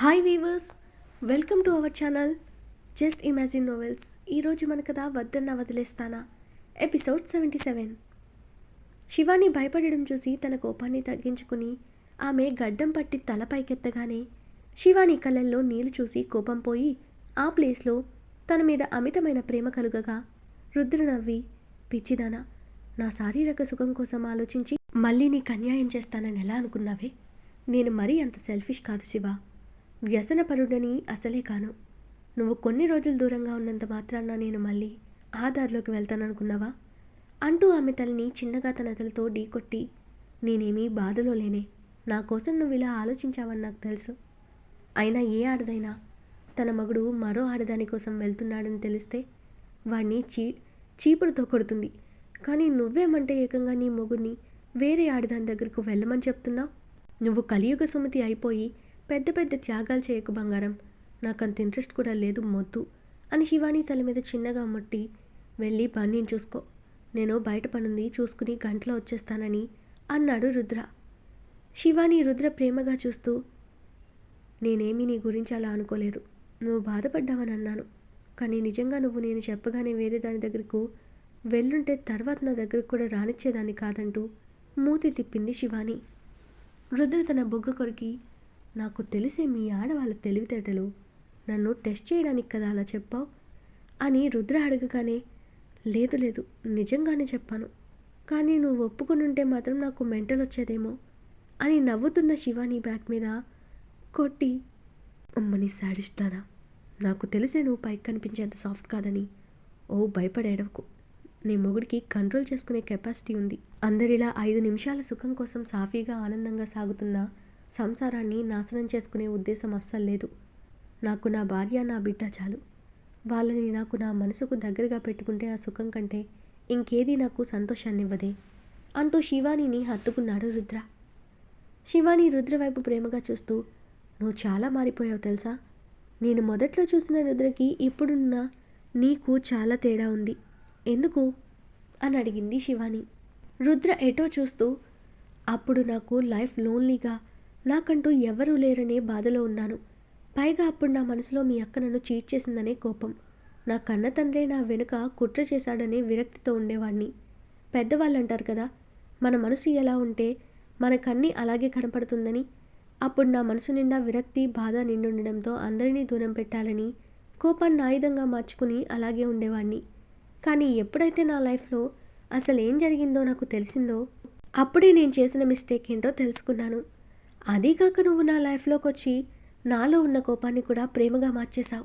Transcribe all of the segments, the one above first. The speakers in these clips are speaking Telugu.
Hi viewers welcome to our channel just imagine novels ఈరోజు మన కథ వద్దన్న వదిలేస్తానా? ఎపిసోడ్ సెవెంటీ సెవెన్ శివాని భయపడడం చూసి తన కోపాన్ని తగ్గించుకుని ఆమె గడ్డం పట్టి తల పైకెత్తగానే శివాని కళ్ళల్లో నీళ్ళు చూసి కోపం పోయి ఆ ప్లేస్లో తన మీద అమితమైన ప్రేమ కలుగగా రుద్ర నవ్వి పిచ్చిదానా నా శారీరక సుఖం కోసం ఆలోచించి మళ్ళీ నీకు అన్యాయం చేస్తానని ఎలా అనుకున్నావే? నేను మరీ అంత సెల్ఫిష్ కాదు శివ. వ్యసనపరుడని అసలే కాను. నువ్వు కొన్ని రోజులు దూరంగా ఉన్నంత మాత్రాన నేను మళ్ళీ ఆ దారిలోకి వెళ్తాననుకున్నావా? అంటూ ఆమె తలని చిన్నగా తన తలతో ఢీకొట్టి నేనేమీ బాధలో లేనే. నా కోసం నువ్వు ఇలా ఆలోచించావని నాకు తెలుసు. అయినా ఏ ఆడదైనా తన మగుడు మరో ఆడదాని కోసం వెళ్తున్నాడని తెలిస్తే వాణ్ణి చీ చీపుడుతో కొడుతుంది. కానీ నువ్వేమంటే ఏకంగా నీ మొగుడిని వేరే ఆడదాని దగ్గరకు వెళ్ళమని చెప్తున్నావు? నువ్వు కలియుగ సుమతి అయిపోయి పెద్ద పెద్ద త్యాగాలు చేయకు బంగారం. నాకంత ఇంట్రెస్ట్ కూడా లేదు మొద్దు. అని శివాని తల మీద చిన్నగా ముట్టి వెళ్ళి బన్నీని చూసుకో. నేను బయట పనుంది చూసుకుని గంటలో వచ్చేస్తానని అన్నాడు రుద్ర. శివాని రుద్ర ప్రేమగా చూస్తూ నేనేమీ నీ గురించి అలా అనుకోలేదు. నువ్వు బాధపడ్డావని అన్నాను. కానీ నిజంగా నువ్వు నేను చెప్పగానే వేరే దాని దగ్గరకు వెళ్ళుంటే తర్వాత నా దగ్గరకు కూడా రానిచ్చేదాన్ని కాదంటూ మూతి తిప్పింది శివాని. రుద్ర తన బొగ్గ కొరికి నాకు తెలిసే మీ ఆడవాళ్ళ తెలివితేటలు. నన్ను టెస్ట్ చేయడానికి కదా అలా చెప్పావు? అని రుద్ర అడగగానే లేదు లేదు నిజంగానే చెప్పాను. కానీ నువ్వు ఒప్పుకునుంటే మాత్రం నాకు మెంటల్ వచ్చేదేమో అని నవ్వుతున్న శివాని బ్యాక్ మీద కొట్టి అమ్మని సాడిస్తానా నాకు తెలిసే నువ్వు పైకి కనిపించేంత సాఫ్ట్ కాదని. ఓ భయపడేడవకు నీ మొగుడికి కంట్రోల్ చేసుకునే కెపాసిటీ ఉంది. అందరిలా ఐదు నిమిషాల సుఖం కోసం సాఫీగా ఆనందంగా సాగుతున్న సంసారాన్ని నాశనం చేసుకునే ఉద్దేశం అస్సలు లేదు. నాకు నా భార్య నా బిడ్డ చాలు. వాళ్ళని నాకు నా మనసుకు దగ్గరగా పెట్టుకుంటే ఆ సుఖం కంటే ఇంకేది నాకు సంతోషాన్ని ఇవ్వదే అంటూ శివానీని హత్తుకున్నాడు రుద్ర. శివాని రుద్ర వైపు ప్రేమగా చూస్తూ నువ్వు చాలా మారిపోయావు తెలుసా? నేను మొదట్లో చూసిన రుద్రకి ఇప్పుడున్న నీకు చాలా తేడా ఉంది. ఎందుకు? అని అడిగింది శివాని. రుద్ర ఎటో చూస్తూ అప్పుడు నాకు లైఫ్ లోన్లీగా నాకంటూ ఎవరూ లేరనే బాధలో ఉన్నాను. పైగా అప్పుడు నా మనసులో మీ అక్క నన్ను చీట్ చేసిందనే కోపం. నా కన్న తండ్రే నా వెనుక కుట్ర చేశాడనే విరక్తితో ఉండేవాడిని. పెద్దవాళ్ళు అంటారు కదా మన మనసు ఎలా ఉంటే మన కన్ని అలాగే కనపడుతుందని. అప్పుడు నా మనసు నిండా విరక్తి బాధ నిండుండడంతో అందరినీ దూరం పెట్టాలని కోపాన్ని ఆయుధంగా మార్చుకుని అలాగే ఉండేవాడిని. కానీ ఎప్పుడైతే నా లైఫ్లో అసలు ఏం జరిగిందో నాకు తెలిసిందో అప్పుడే నేను చేసిన మిస్టేక్ ఏంటో తెలుసుకున్నాను. అదీకాక నువ్వు నా లైఫ్లోకి వచ్చి నాలో ఉన్న కోపాన్ని కూడా ప్రేమగా మార్చేశావు.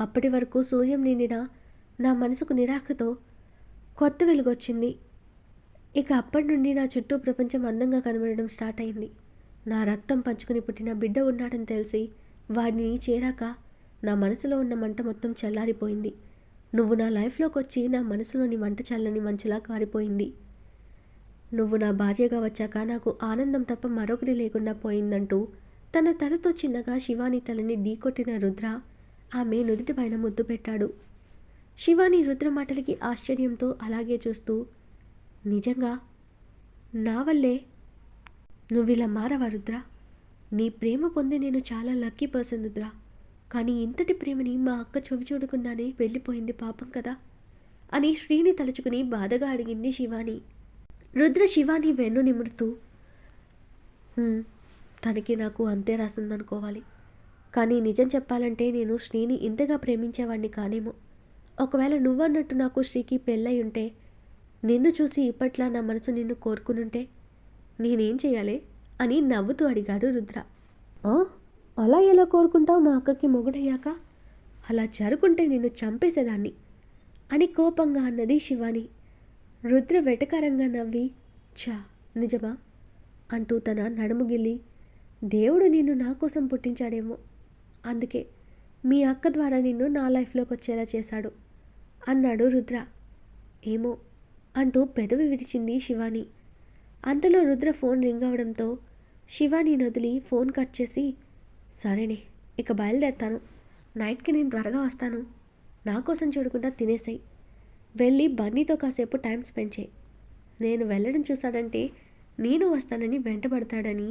అప్పటి వరకు సూర్యం నిండిన నా మనసుకు నిరాకతో కొత్త వెలుగొచ్చింది. ఇక అప్పటి నుండి నా చుట్టూ ప్రపంచం అందంగా కనబడడం స్టార్ట్ అయింది. నా రక్తం పంచుకుని పుట్టిన బిడ్డ ఉన్నాడని తెలిసి వాడిని చేరాక నా మనసులో ఉన్న మంట మొత్తం చల్లారిపోయింది. నువ్వు నా లైఫ్లోకి వచ్చి నా మనసులోని మంట చల్లని మంచులా కారిపోయింది. నువ్వు నా భార్యగా వచ్చాక నాకు ఆనందం తప్ప మరొకటి లేకుండా పోయిందంటూ తన తలతో చిన్నగా శివాని తలని ఢీకొట్టిన రుద్ర ఆమె నుదుటి పైన ముద్దు పెట్టాడు. శివాని రుద్ర మాటలకి ఆశ్చర్యంతో అలాగే చూస్తూ నిజంగా? నా వల్లే? నువ్విలా మారవా రుద్ర? నీ ప్రేమ పొంది నేను చాలా లక్కీ పర్సన్ రుద్ర. కానీ ఇంతటి ప్రేమని మా అక్క చెవి చూడకుండానే వెళ్ళిపోయింది పాపం కదా? అని శ్రీని తలుచుకుని బాధగా అడిగింది శివాని. రుద్ర శివాని వెన్ను నిమురుతూ తనకి నాకు అంతే రాసిందనుకోవాలి. కానీ నిజం చెప్పాలంటే నేను శ్రీని ఇంతగా ప్రేమించేవాడిని కానేమో. ఒకవేళ నువ్వన్నట్టు నాకు శ్రీకి పెళ్ళై ఉంటే నిన్ను చూసి ఇప్పట్లా నా మనసు నిన్ను కోరుకునుంటే నేనేం చేయాలి అని నవ్వుతూ అడిగాడు రుద్ర. "ఆ? అలా ఎలా కోరుకుంటావు మా అక్కకి మొగుడయ్యాక? అలా జరుగుంటే నిన్ను చంపేసేదాన్ని అని కోపంగా అన్నది శివాని. రుద్ర వెటకారంగా నవ్వి చా నిజమా? అంటూ తన నడుము గిల్లి దేవుడు నిన్ను నా కోసం పుట్టించాడేమో. అందుకే మీ అక్క ద్వారా నిన్ను నా లైఫ్లోకి వచ్చేలా చేశాడు అన్నాడు రుద్ర. ఏమో అంటూ పెదవి విరిచింది శివాని. అంతలో రుద్ర ఫోన్ రింగ్ అవడంతో శివాని వదిలి ఫోన్ కట్ చేసి సరేనే ఇక బయలుదేరతాను. నైట్కి నేను త్వరగా వస్తాను. నా కోసం చూడకుండా తినేసాయి. వెళ్ళి బన్నీతో కాసేపు టైం స్పెండ్ చేయి. నేను వెళ్ళడం చూశాడంటే నేను వస్తానని వెంటబడతాడని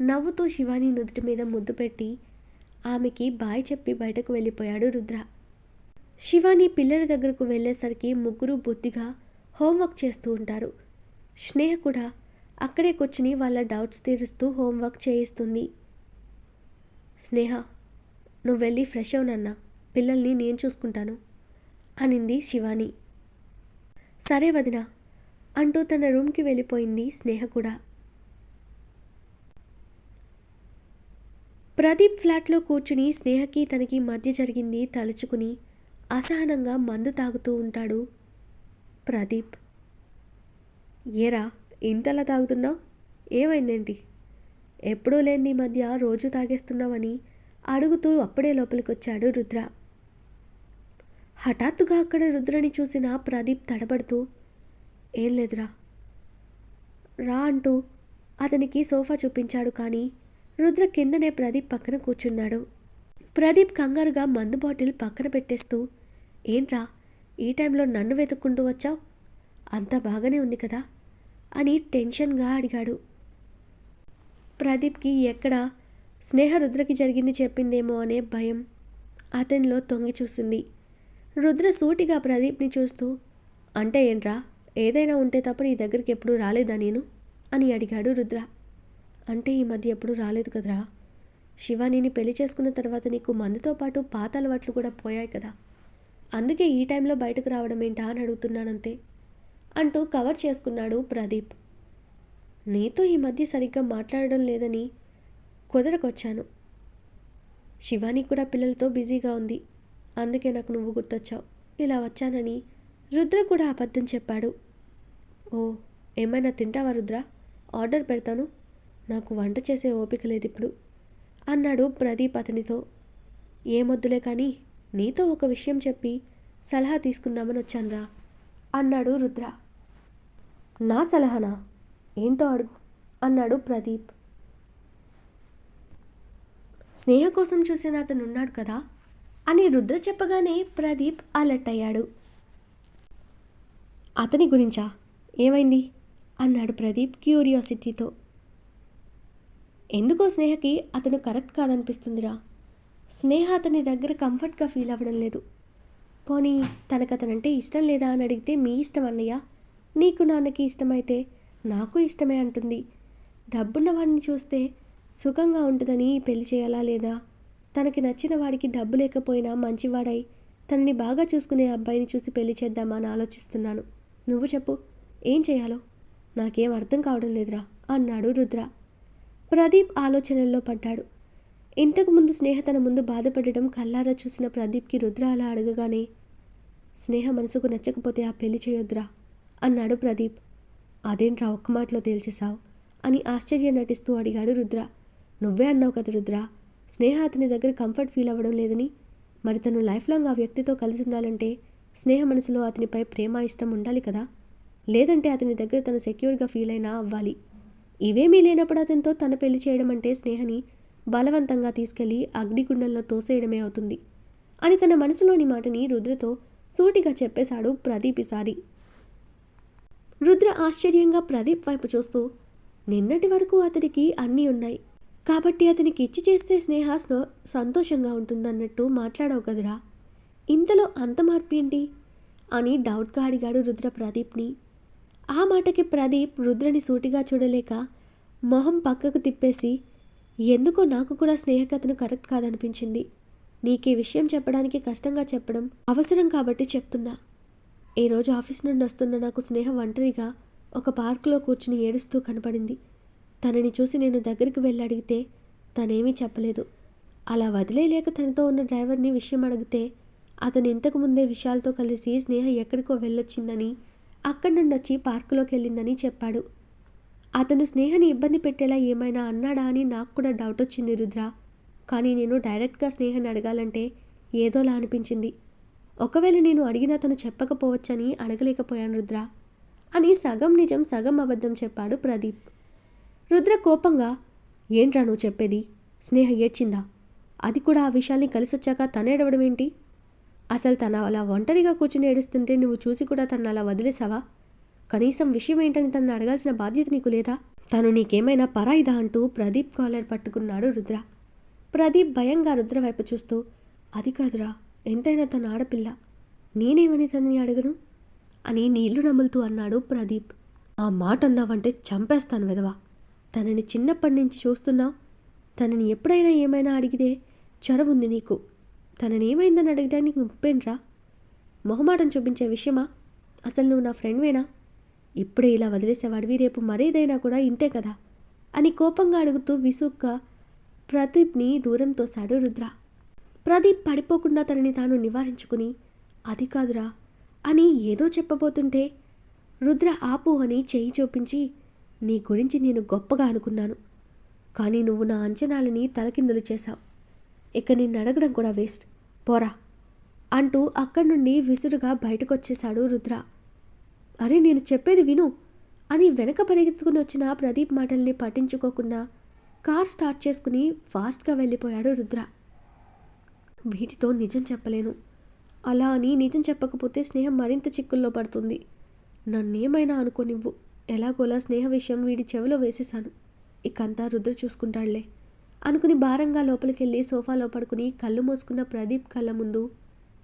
నవ్వుతూ శివాని నుదుటి మీద ముద్దు పెట్టి ఆమెకి బాయ్ చెప్పి బయటకు వెళ్ళిపోయాడు రుద్ర. శివాని పిల్లల దగ్గరకు వెళ్ళేసరికి ముగ్గురు బుద్ధిగా హోంవర్క్ చేస్తూ ఉంటారు. స్నేహ కూడా అక్కడే కూర్చుని వాళ్ళ డౌట్స్ తీరుస్తూ హోంవర్క్ చేయిస్తుంది. స్నేహ నువ్వు వెళ్ళి ఫ్రెష్ అవునన్నా పిల్లల్ని నేను చూసుకుంటాను అనింది శివాని. సరే వదిన అంటూ తన రూమ్కి వెళ్ళిపోయింది స్నేహ కూడా. ప్రదీప్ ఫ్లాట్లో కూర్చుని స్నేహకి తనకి మధ్య జరిగింది తలుచుకుని అసహనంగా మందు తాగుతూ ఉంటాడు ప్రదీప్. ఏరా ఇంతలా తాగుతున్నావు? ఏమైందేంటి? ఎప్పుడూ లేని ఈ మధ్య రోజు తాగేస్తున్నావని అడుగుతూ అప్పుడే లోపలికి వచ్చాడు రుద్ర. హఠాత్తుగా అక్కడ రుద్రని చూసిన ప్రదీప్ తడబడుతూ ఏం లేదురా. రా అంటూ అతనికి సోఫా చూపించాడు కానీ రుద్ర కిందనే ప్రదీప్ పక్కన కూర్చున్నాడు. ప్రదీప్ కంగారుగా మందు బాటిల్ పక్కన పెట్టేస్తూ ఏంట్రా ఈ టైంలో నన్ను వెతుక్కుంటూ వచ్చావు? అంతా బాగానే ఉంది కదా? అని టెన్షన్గా అడిగాడు. ప్రదీప్కి ఎక్కడ స్నేహ రుద్రకి జరిగింది చెప్పిందేమో అనే భయం అతనిలో తొంగి చూసింది. రుద్ర సూటిగా ప్రదీప్ని చూస్తూ అంటే ఏంట్రా? ఏదైనా ఉంటే తప్ప నీ దగ్గరికి ఎప్పుడూ రాలేదా నేను? అని అడిగాడు రుద్ర. అంటే ఈ మధ్య ఎప్పుడూ రాలేదు కదరా? శివానీని పెళ్ళి చేసుకున్న తర్వాత నీకు మందుతో పాటు పాత అలవాట్లు కూడా పోయాయి కదా. అందుకే ఈ టైంలో బయటకు రావడం ఏంటా అని అడుగుతున్నానంతే అంటూ కవర్ చేసుకున్నాడు ప్రదీప్. నీతో ఈ మధ్య సరిగ్గా మాట్లాడడం లేదని కుదరకొచ్చాను. శివాని కూడా పిల్లలతో బిజీగా ఉంది. అందుకే నాకు నువ్వు గుర్తొచ్చావు. ఇలా వచ్చానని రుద్ర కూడా అబద్ధం చెప్పాడు. ఓ ఏమైనా తింటావా రుద్ర? ఆర్డర్ పెడతాను. నాకు వంట చేసే ఓపిక లేదు ఇప్పుడు అన్నాడు ప్రదీప్ అతనితో. ఏమొద్దులే కానీ నీతో ఒక విషయం చెప్పి సలహా తీసుకుందామని వచ్చానురా అన్నాడు రుద్ర. నా సలహానా? ఏంటో అడుగు అన్నాడు ప్రదీప్. స్నేహ కోసం చూసిన అతను ఉన్నాడు కదా? అని రుద్ర చెప్పగానే ప్రదీప్ అలర్ట్ అయ్యాడు. అతని గురించా? ఏమైంది? అన్నాడు ప్రదీప్ క్యూరియాసిటీతో. ఎందుకో స్నేహకి అతను కరెక్ట్ కాదనిపిస్తుందిరా. స్నేహ అతని దగ్గర కంఫర్ట్గా ఫీల్ అవ్వడం లేదు. పోనీ తనకు అతనంటే ఇష్టం లేదా అని అడిగితే మీ ఇష్టం అన్నయ్య? నీకు నాన్నకి ఇష్టమైతే నాకు ఇష్టమే అంటుంది. డబ్బున్న వాడిని చూస్తే సుఖంగా ఉంటుందని పెళ్ళి చేయాలా లేదా? తనకి నచ్చిన వాడికి డబ్బు లేకపోయినా మంచివాడై తనని బాగా చూసుకునే అబ్బాయిని చూసి పెళ్ళి చేద్దామా అని ఆలోచిస్తున్నాను. నువ్వు చెప్పు ఏం చేయాలో? నాకేం అర్థం కావడం లేదురా అన్నాడు రుద్ర. ప్రదీప్ ఆలోచనల్లో పడ్డాడు. ఇంతకుముందు స్నేహ తన ముందు బాధపడడం కల్లారా చూసిన ప్రదీప్కి రుద్ర అలా అడగగానే స్నేహ మనసుకు నచ్చకపోతే ఆ పెళ్ళి చేయొద్దురా అన్నాడు ప్రదీప్. అదేంట్రా ఒక్క మాటలో తేల్చేశావు? అని ఆశ్చర్యం నటిస్తూ అడిగాడు రుద్ర. నువ్వే అన్నావు కదా రుద్ర స్నేహ అతని దగ్గర కంఫర్ట్ ఫీల్ అవ్వడం లేదని మరి తను లైఫ్ లాంగ్ ఆ వ్యక్తితో కలిసి ఉండాలంటే స్నేహ మనసులో అతనిపై ప్రేమ ఇష్టం ఉండాలి కదా? లేదంటే అతని దగ్గర తను సెక్యూర్గా ఫీల్ అయినా అవ్వాలి. ఇవేమీ లేనప్పుడు అతనితో తన పెళ్ళి చేయడం అంటే స్నేహని బలవంతంగా తీసుకెళ్ళి అగ్నిగుండంలో తోసేయడమే అవుతుంది. అని తన మనసులోని మాటని రుద్రతో సూటిగా చెప్పేశాడు ప్రదీప్ ఈసారి. రుద్ర ఆశ్చర్యంగా ప్రదీప్ వైపు చూస్తూ నిన్నటి వరకు అతడికి అన్నీ ఉన్నాయి. కాబట్టి అతనికి ఇచ్చి చేస్తే స్నేహ స్నో- సంతోషంగా ఉంటుందన్నట్టు మాట్లాడవు కదరా. ఇంతలో అంత మార్పు ఏంటి? అని డౌట్గా అడిగాడు రుద్ర ప్రదీప్ని. ఆ మాటకి ప్రదీప్ రుద్రని సూటిగా చూడలేక మొహం పక్కకు తిప్పేసి ఎందుకో నాకు కూడా స్నేహకథను కరెక్ట్ కాదనిపించింది. నీకు ఈ విషయం చెప్పడానికి కష్టంగా చెప్పడం అవసరం కాబట్టి చెప్తున్నా. ఈరోజు ఆఫీస్ నుండి వస్తున్న నాకు స్నేహ ఒంటరిగా ఒక పార్కులో కూర్చుని ఏడుస్తూ కనపడింది. తనని చూసి నేను దగ్గరికి వెళ్ళి అడిగితే తనేమీ చెప్పలేదు. అలా వదిలేయలేక తనతో ఉన్న డ్రైవర్ని విషయం అడిగితే అతను ఇంతకు ముందే విషయాలతో కలిసి స్నేహ ఎక్కడికో వెళ్ళొచ్చిందని అక్కడి నుండి వచ్చి పార్కులోకి వెళ్ళిందని చెప్పాడు. అతను స్నేహని ఇబ్బంది పెట్టేలా ఏమైనా అన్నాడా అని నాకు కూడా డౌట్ వచ్చింది రుద్ర. కానీ నేను డైరెక్ట్గా స్నేహని అడగాలంటే ఏదోలా అనిపించింది. ఒకవేళ నేను అడిగినా తను చెప్పకపోవచ్చని అడగలేకపోయాను రుద్ర అని సగం నిజం సగం అబద్ధం చెప్పాడు ప్రదీప్. రుద్ర కోపంగా ఏంట్రా నువ్వు చెప్పేది? స్నేహ ఏడ్చిందా. అది కూడా ఆ విషయాల్ని కలిసొచ్చాక తనేడవడం ఏంటి అసలు తన అలా ఒంటరిగా కూర్చుని ఏడుస్తుంటే నువ్వు చూసి కూడా తను అలా వదిలేసావా? కనీసం విషయం ఏంటని తనను అడగాల్సిన బాధ్యత నీకు లేదా? తను నీకేమైనా పరాయిదా? అంటూ ప్రదీప్ కాలర్ పట్టుకున్నాడు రుద్ర. ప్రదీప్ భయంగా రుద్ర వైపు చూస్తూ అది కాదురా ఎంతైనా తన ఆడపిల్ల. నేనేమని తనని అడగను? అని నీళ్ళు నములుతూ అన్నాడు ప్రదీప్. ఆ మాట అన్నావంటే చంపేస్తాను విధవా. తనని చిన్నప్పటి నుంచి చూస్తున్నా తనని ఎప్పుడైనా ఏమైనా అడిగితే చొరవుంది నీకు. తనని ఏమైందని అడగడానికి ముప్పేంట్రా మొహమాటం చూపించే విషయమా? అసలు నువ్వు నా ఫ్రెండ్వేనా? ఇప్పుడే ఇలా వదిలేసేవాడివి రేపు మరేదైనా కూడా ఇంతే కదా? అని కోపంగా అడుగుతూ విసుగ్గా ప్రదీప్ని దూరం తోశాడు రుద్ర. ప్రదీప్ పడిపోకుండా తనని తాను నివారించుకుని అది కాదురా అని ఏదో చెప్పబోతుంటే రుద్ర ఆపు అని చేయి చూపించి నీ గురించి నేను గొప్పగా అనుకున్నాను. కానీ నువ్వు నా అంచనాలని తలకిందులు చేశావు. ఇక నిన్ను అడగడం కూడా వేస్ట్. పోరా అంటూ అక్కడి నుండి విసురుగా బయటకొచ్చేశాడు రుద్ర. అరే నేను చెప్పేది విను అని వెనక పరిగెత్తుకుని వచ్చిన ప్రదీప్ మాటల్ని పట్టించుకోకుండా కార్ స్టార్ట్ చేసుకుని ఫాస్ట్గా వెళ్ళిపోయాడు రుద్ర. వీటితో నిజం చెప్పలేను. అలా అని నిజం చెప్పకపోతే స్నేహం మరింత చిక్కుల్లో పడుతుంది. నన్నేమైనా అనుకోనివ్వు. ఎలాగోలా స్నేహ విషయం వీడి చెవిలో వేసేశాను. ఇకంతా రుద్ర చూసుకుంటాడులే అనుకుని భారంగా లోపలికెళ్ళి సోఫాలో పడుకుని కళ్ళు మూసుకున్న ప్రదీప్ కళ్ళ ముందు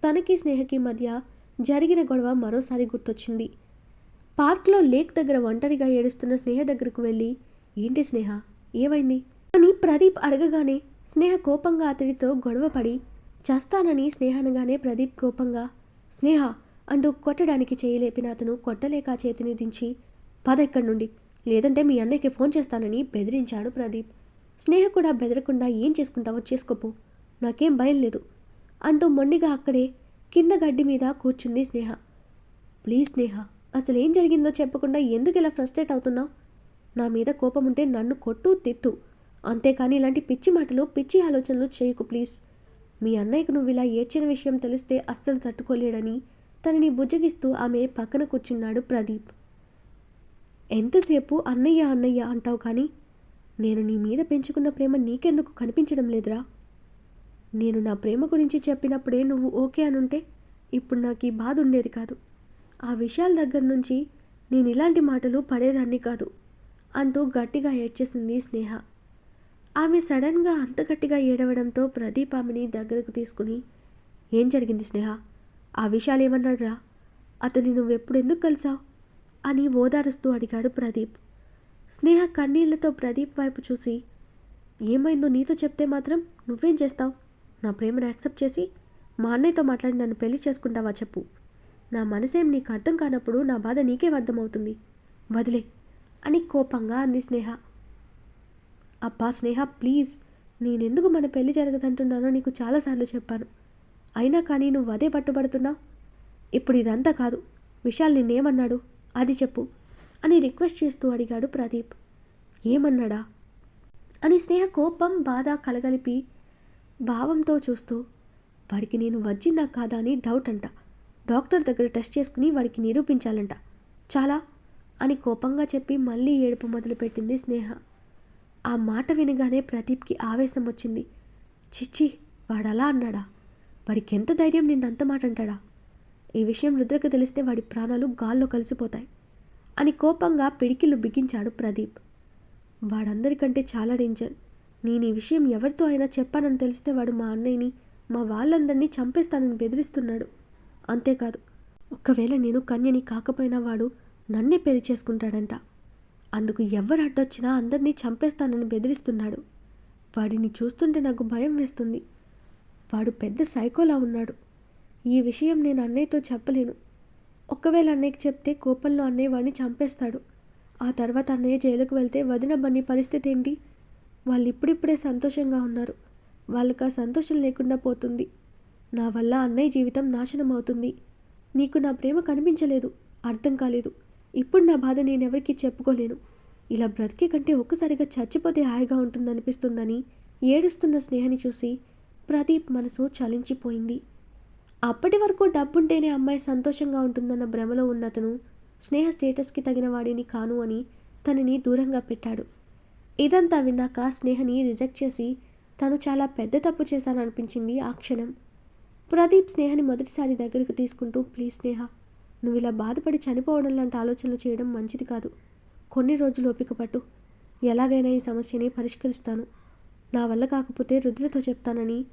తనకి స్నేహకి మధ్య జరిగిన గొడవ మరోసారి గుర్తొచ్చింది. పార్క్లో లేక్ దగ్గర ఒంటరిగా ఏడుస్తున్న స్నేహ దగ్గరకు వెళ్ళి ఏంటి స్నేహ? ఏమైంది? అని ప్రదీప్ అడగగానే స్నేహ కోపంగా అతడితో గొడవ పడి చస్తానని స్నేహనగానే ప్రదీప్ కోపంగా స్నేహ అంటూ కొట్టడానికి చేయలేపిన అతను కొట్టలేక చేతిని దించి పద ఎక్కడి నుండి. లేదంటే మీ అన్నయ్యకి ఫోన్ చేస్తానని బెదిరించాడు ప్రదీప్. స్నేహ కూడా బెదరకుండా ఏం చేసుకుంటావో చేసుకోపో. నాకేం భయం లేదు అంటూ మొండిగా అక్కడే కింద గడ్డి మీద కూర్చుంది స్నేహ. ప్లీజ్ స్నేహ అసలు ఏం జరిగిందో చెప్పకుండా ఎందుకు ఇలా ఫ్రస్ట్రేట్ అవుతున్నావు? నా మీద కోపం ఉంటే నన్ను కొట్టు తిట్టు. అంతేకాని ఇలాంటి పిచ్చి మాటలు పిచ్చి ఆలోచనలు చేయకు ప్లీజ్. మీ అన్నయ్యకు నువ్వు ఇలా ఏడ్చిన విషయం తెలిస్తే అస్సలు తట్టుకోలేడని తనని బుజ్జగిస్తూ ఆమె పక్కన కూర్చున్నాడు ప్రదీప్. ఎంతసేపు అన్నయ్య అన్నయ్య అంటావు కానీ నేను నీ మీద పెంచుకున్న ప్రేమ నీకెందుకు కనిపించడం లేదురా? నేను నా ప్రేమ గురించి చెప్పినప్పుడే నువ్వు ఓకే అనుంటే ఇప్పుడు నాకు ఈ బాధ ఉండేది కాదు. ఆ విషయాల దగ్గర నుంచి నేను ఇలాంటి మాటలు పడేదాన్ని కాదు అంటూ గట్టిగా ఏడ్చేసింది స్నేహ. ఆమె సడన్గా అంత గట్టిగా ఏడవడంతో ప్రదీప్ ఆమెని దగ్గరకు తీసుకుని ఏం జరిగింది స్నేహ? ఆ విషయాలు ఏమన్నాడురా అతని నువ్వెప్పుడు ఎందుకు కలిసావు? అని ఓదారుస్తూ అడిగాడు ప్రదీప్. స్నేహ కన్నీళ్ళతో ప్రదీప్ వైపు చూసి ఏమైందో నీతో చెప్తే మాత్రం నువ్వేం చేస్తావు? నా ప్రేమను యాక్సెప్ట్ చేసి మా అన్నయ్యతో మాట్లాడి నన్ను పెళ్ళి చేసుకుంటావా చెప్పు. నా మనసేం నీకు అర్థం కానప్పుడు నా బాధ నీకేం అర్థమవుతుంది? వదిలే అని కోపంగా అంది స్నేహ. అబ్బా స్నేహ ప్లీజ్. నేనెందుకు మన పెళ్ళి జరగదంటున్నానో నీకు చాలాసార్లు చెప్పాను. అయినా కానీ నువ్వు అదే పట్టుబడుతున్నావు? ఇప్పుడు ఇదంతా కాదు. విశాల్ నిన్నేమన్నాడు? అది చెప్పు అని రిక్వెస్ట్ చేస్తూ అడిగాడు ప్రదీప్. ఏమన్నాడా? అని స్నేహ కోపం బాధ కలగలిపి భావంతో చూస్తూ వాడికి నేను వచ్చిందా కాదా అని డౌట్ అంట. డాక్టర్ దగ్గర టెస్ట్ చేసుకుని వాడికి నిరూపించాలంట. చాలా? అని కోపంగా చెప్పి మళ్ళీ ఏడుపు మొదలుపెట్టింది స్నేహ. ఆ మాట వినగానే ప్రదీప్కి ఆవేశం వచ్చింది. చిచ్చి వాడలా అన్నాడా? వాడికి ఎంత ధైర్యం నిన్నంత మాట అంటాడా? ఈ విషయం రుద్రకు తెలిస్తే వాడి ప్రాణాలు గాల్లో కలిసిపోతాయి అని కోపంగా పిడికిలు బిగించాడు ప్రదీప్. వాడందరికంటే చాలా డేంజర్ నేను ఈ విషయం ఎవరితో అయినా చెప్పానని తెలిస్తే వాడు మా అన్నయ్యని మా వాళ్ళందరినీ చంపేస్తానని బెదిరిస్తున్నాడు. అంతేకాదు ఒకవేళ నేను కన్యని కాకపోయినా వాడు నన్నే పెళ్ళి చేసుకుంటాడంట. అందుకు ఎవరు అడ్డొచ్చినా అందరినీ చంపేస్తానని బెదిరిస్తున్నాడు. వాడిని చూస్తుంటే నాకు భయం వేస్తుంది. వాడు పెద్ద సైకోలా ఉన్నాడు. ఈ విషయం నేను అన్నయ్యతో చెప్పలేను. ఒకవేళ అన్నయ్యకి చెప్తే కోపంలో అన్నయ్య వాడిని చంపేస్తాడు. ఆ తర్వాత అన్నయ్య జైలుకు వెళ్తే వదిన బన్నీ పరిస్థితి ఏంటి? వాళ్ళు ఇప్పుడిప్పుడే సంతోషంగా ఉన్నారు. వాళ్ళకి ఆ సంతోషం లేకుండా పోతుంది. నా వల్ల అన్నయ్య జీవితం నాశనం అవుతుంది. నీకు నా ప్రేమ కనిపించలేదు అర్థం కాలేదు. ఇప్పుడు నా బాధ నేనెవరికీ చెప్పుకోలేను. ఇలా బ్రతికే కంటే ఒక్కసారిగా చచ్చిపోతే హాయిగా ఉంటుందనిపిస్తుందని ఏడుస్తున్న స్నేహని చూసి ప్రదీప్ మనసు చలించిపోయింది. అప్పటి వరకు డబ్బుంటేనే అమ్మాయి సంతోషంగా ఉంటుందన్న భ్రమలో ఉన్నతను స్నేహ స్టేటస్కి తగిన వాడిని కాను అని తనని దూరంగా పెట్టాడు. ఇదంతా విన్నాక స్నేహని రిజెక్ట్ చేసి తను చాలా పెద్ద తప్పు చేశాననిపించింది ఆ క్షణం. ప్రదీప్ స్నేహని మొదటిసారి దగ్గరికి తీసుకుంటూ ప్లీజ్ స్నేహ నువ్వు ఇలా బాధపడి చనిపోవడం లాంటి ఆలోచనలు చేయడం మంచిది కాదు. కొన్ని రోజులు ఓపిక పట్టు. ఎలాగైనా ఈ సమస్యని పరిష్కరిస్తాను. నా వల్ల కాకపోతే రుద్రతో చెప్తానని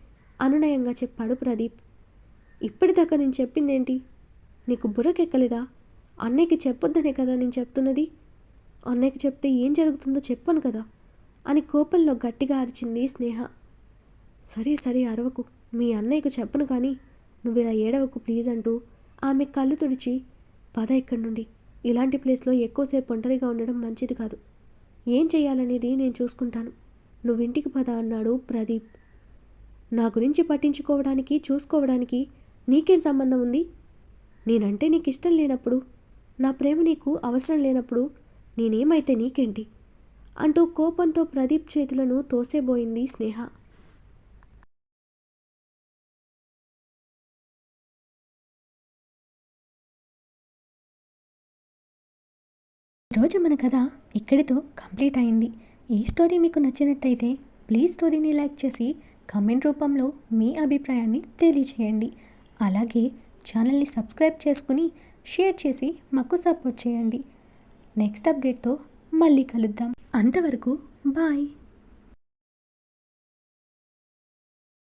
అనునయంగా చెప్పాడు ప్రదీప్. ఇప్పటిదాకా నేను చెప్పిందేంటి? నీకు బుర్రకెక్కలేదా? అన్నయ్యకి చెప్పొద్దనే కదా నేను చెప్తున్నది? అన్నయ్యకి చెప్తే ఏం జరుగుతుందో చెప్పాను కదా? అని కోపంలో గట్టిగా అరిచింది స్నేహ. సరే సరే అరవకు. మీ అన్నయ్యకు చెప్పను కానీ నువ్వు ఇలా ఏడవకు ప్లీజ్ అంటూ ఆమె కళ్ళు తుడిచి పద ఇక్కడి నుండి. ఇలాంటి ప్లేస్లో ఎక్కువసేపు ఒంటరిగా ఉండడం మంచిది కాదు. ఏం చేయాలనేది నేను చూసుకుంటాను. నువ్వు ఇంటికి పద అన్నాడు ప్రదీప్. నా గురించి పట్టించుకోవడానికి చూసుకోవడానికి నీకేం సంబంధం ఉంది? నేనంటే నీకు ఇష్టం లేనప్పుడు నా ప్రేమ నీకు అవసరం లేనప్పుడు నేనేమైతే నీకేంటి? అంటూ కోపంతో ప్రదీప్ చేతులను తోసేబోయింది స్నేహ. రోజు మన కథ ఇక్కడితో కంప్లీట్ అయింది. ఈ స్టోరీ మీకు నచ్చినట్టయితే ప్లీజ్ స్టోరీని లైక్ చేసి కమెంట్ రూపంలో మీ అభిప్రాయాన్ని తెలియచేయండి. అలాగే ఛానల్ని సబ్స్క్రైబ్ చేసుకుని షేర్ చేసి మాకు సపోర్ట్ చేయండి. నెక్స్ట్ అప్డేట్తో మళ్ళీ కలుద్దాం. అంతవరకు బాయ్.